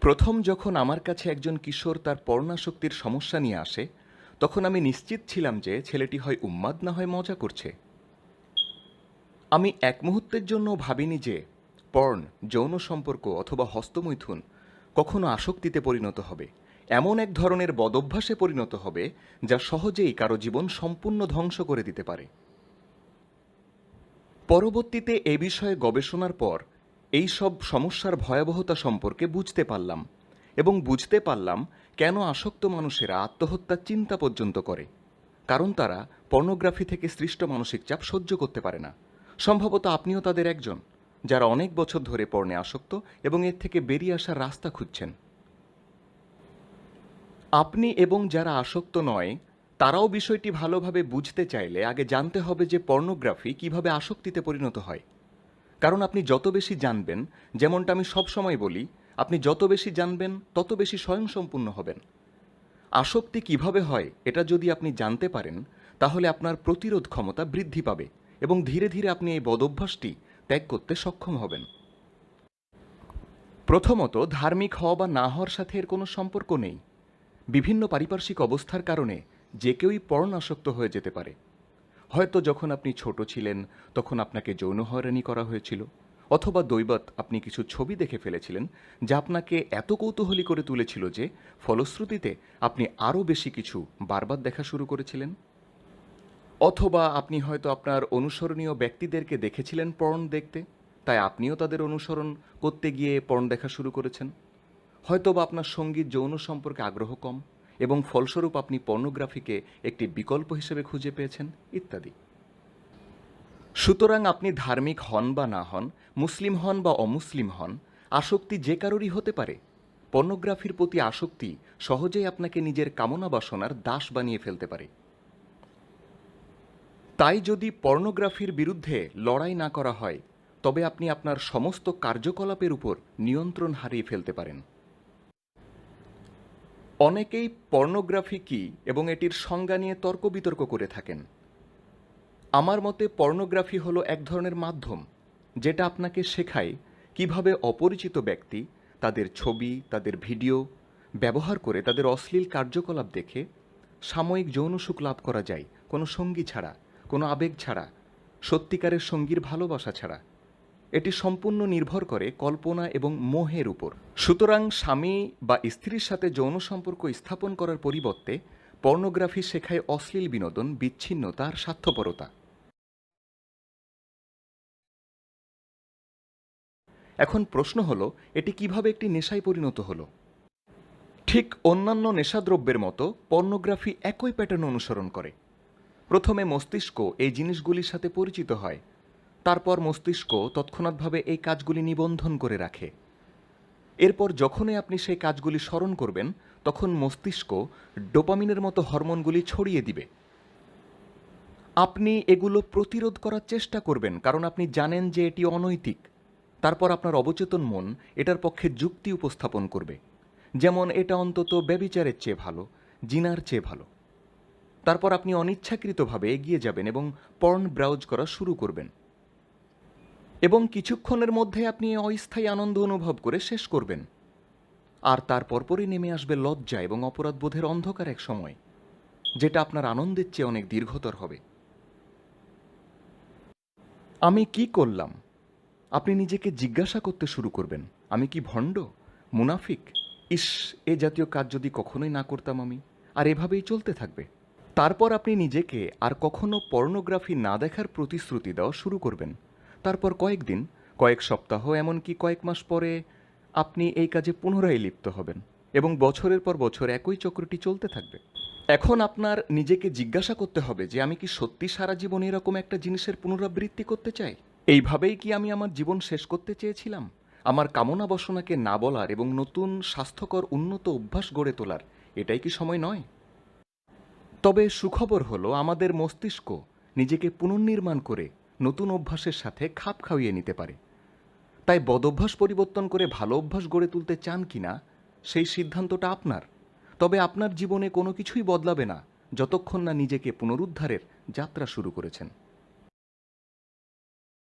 প্রথম যখন আমার কাছে একজন কিশোর তার পর্ণাসক্তির সমস্যা নিয়ে আসে, তখন আমি নিশ্চিত ছিলাম যে ছেলেটি হয় উন্মাদ না হয় মজা করছে। আমি এক মুহূর্তের জন্য ভাবিনি যে পর্ণ, যৌন সম্পর্ক অথবা হস্তমৈথুন কখনো আসক্তিতে পরিণত হবে। এমন এক ধরনের বদভ্যাসে পরিণত হবে যা সহজেই কারও জীবন সম্পূর্ণ ধ্বংস করে দিতে পারে। পরবর্তীতে এ বিষয়ে গবেষণার পর এই সব সমস্যার ভয়াবহতা সম্পর্কে বুঝতে পারলাম এবং বুঝতে পারলাম কেন আসক্ত মানুষেরা আত্মহত্যার চিন্তা পর্যন্ত করে। কারণ তারা পর্নোগ্রাফি থেকে সৃষ্ট মানসিক চাপ সহ্য করতে পারে না। সম্ভবত আপনিও তাদের একজন, যারা অনেক বছর ধরে পর্ণে আসক্ত এবং এর থেকে বেরিয়ে আসার রাস্তা খুঁজছেন। আপনি এবং যারা আসক্ত নয়, তারাও বিষয়টি ভালোভাবে বুঝতে চাইলে আগে জানতে হবে যে পর্নোগ্রাফি কীভাবে আসক্তিতে পরিণত হয়। কারণ আপনি যত বেশি জানবেন, যেমনটা আমি সবসময় বলি, আপনি যত বেশি জানবেন, তত বেশি স্বয়ংসম্পূর্ণ হবেন। আসক্তি কীভাবে হয়, এটা যদি আপনি জানতে পারেন, তাহলে আপনার প্রতিরোধ ক্ষমতা বৃদ্ধি পাবে এবং ধীরে ধীরে আপনি এই বদভ্যাসটি ত্যাগ করতে সক্ষম হবেন। প্রথমত, ধার্মিক হওয়া বা না হওয়ার সাথে এর কোনো সম্পর্ক নেই। বিভিন্ন পারিপার্শ্বিক অবস্থার কারণে যে কেউই পর্ণ আসক্ত হয়ে যেতে পারে। হয়তো যখন আপনি ছোট ছিলেন, তখন আপনাকে যৌন হয়রানি করা হয়েছিল, অথবা দৈবত আপনি কিছু ছবি দেখে ফেলেছিলেন, যা আপনাকে এত কৌতূহলী করে তুলেছিল যে, ফলশ্রুতিতে আপনি আরও বেশি কিছু বারবার দেখা শুরু করেছিলেন? অথবা আপনি হয়তো আপনার অনুসরণীয় ব্যক্তিদেরকে দেখেছিলেন পর্ন দেখতে, তাই আপনিও তাদের অনুসরণ করতে গিয়ে পর্ন দেখা শুরু করেছেন? হয়তো বা আপনার সংগীত যৌন সম্পর্কে আগ্রহ কম। এবং ফলস্বরূপ আপনি পর্নোগ্রাফিকে একটি বিকল্প হিসেবে খুঁজে পেয়েছেন, ইত্যাদি। সুতরাং আপনি ধার্মিক হন বা না হন, মুসলিম হন বা অমুসলিম হন, আসক্তি যে কারোরই হতে পারে। পর্নোগ্রাফির প্রতি আসক্তি সহজেই আপনাকে নিজের কামনা বাসনার দাস বানিয়ে ফেলতে পারে। তাই যদি পর্নোগ্রাফির বিরুদ্ধে লড়াই না করা হয়, তবে আপনি আপনার সমস্ত কার্যকলাপের উপর নিয়ন্ত্রণ হারিয়ে ফেলতে পারেন। অনেকেই পর্নোগ্রাফি কী এবং এটির সংজ্ঞা নিয়ে তর্ক বিতর্ক করে থাকেন। আমার মতে পর্নোগ্রাফি হলো এক ধরনের মাধ্যম, যেটা আপনাকে শেখায় কীভাবে অপরিচিত ব্যক্তি তাদের ছবি, তাদের ভিডিও ব্যবহার করে তাদের অশ্লীল কার্যকলাপ দেখে সাময়িক যৌন সুখ লাভ করা যায়। কোনো সঙ্গী ছাড়া, কোনো আবেগ ছাড়া, সত্যিকারের সঙ্গীর ভালোবাসা ছাড়া। এটি সম্পূর্ণ নির্ভর করে কল্পনা এবং মোহের উপর। সুতরাং স্বামী বা স্ত্রীর সাথে যৌন সম্পর্ক স্থাপন করার পরিবর্তে পর্নোগ্রাফি শেখায় অশ্লীল বিনোদন, বিচ্ছিন্নতা আর স্বার্থপরতা। এখন প্রশ্ন হলো, এটি কীভাবে একটি নেশায় পরিণত হলো? ঠিক অন্যান্য নেশাদ্রব্যের মতো পর্নোগ্রাফি একই প্যাটার্ন অনুসরণ করে। প্রথমে মস্তিষ্ক এই জিনিসগুলির সাথে পরিচিত হয় তারপর মস্তিষ্ক তৎক্ষণাৎভাবে এই কাজগুলি নিবন্ধন করে রাখে। এরপর যখনই আপনি সেই কাজগুলি স্মরণ করবেন, তখন মস্তিষ্ক ডোপামিনের মতো হরমোনগুলি ছড়িয়ে দিবে। আপনি এগুলো প্রতিরোধ করার চেষ্টা করবেন, কারণ আপনি জানেন যে এটি অনৈতিক। তারপর আপনার অবচেতন মন এটার পক্ষে যুক্তি উপস্থাপন করবে। যেমন, এটা অন্তত ব্যবিচারের চেয়ে ভালো, জিনার চেয়ে ভালো। তারপর আপনি অনিচ্ছাকৃতভাবে এগিয়ে যাবেন এবং পর্ন ব্রাউজ করা শুরু করবেন। এবং কিছুক্ষণের মধ্যে আপনি অস্থায়ী আনন্দ অনুভব করে শেষ করবেন। আর তার পরপরই নেমে আসবে লজ্জা এবং অপরাধবোধের অন্ধকার এক সময়, যেটা আপনার আনন্দের চেয়ে অনেক দীর্ঘতর হবে। আমি কি করলাম? আপনি নিজেকে জিজ্ঞাসা করতে শুরু করবেন, আমি কি ভণ্ড, মুনাফিক? ইস, এ জাতীয় কাজ যদি কখনোই না করতাম আমি, আর এভাবেই চলতে থাকবে। তারপর আপনি নিজেকে আর কখনো পর্নোগ্রাফি না দেখার প্রতিশ্রুতি দেওয়া শুরু করবেন। তারপর কয়েকদিন, কয়েক সপ্তাহ, এমনকি কয়েক মাস পরে আপনি এই কাজে পুনরায় লিপ্ত হবেন এবং বছরের পর বছর একই চক্রটি চলতে থাকবে। এখন আপনার নিজেকে জিজ্ঞাসা করতে হবে যে, আমি কি সত্যি সারা জীবন এরকম একটা জিনিসের পুনরাবৃত্তি করতে চাই? এইভাবেই কি আমি আমার জীবন শেষ করতে চেয়েছিলাম? আমার কামনা বাসনাকে না বলার এবং নতুন স্বাস্থ্যকর উন্নত অভ্যাস গড়ে তোলার, এটাই কি সময় নয়? তবে সুখবর হলো, আমাদের মস্তিষ্ক নিজেকে পুনর্নির্মাণ করে নতুন অভ্যাসের সাথে খাপ খাইয়ে নিতে পারে। তাই বদভ্যাস পরিবর্তন করে ভালো অভ্যাস গড়ে তুলতে চান কি না, সেই সিদ্ধান্তটা আপনার। তবে আপনার জীবনে কোনো কিছুই বদলাবে না, যতক্ষণ না নিজেকে পুনরুদ্ধারের যাত্রা শুরু করেছেন।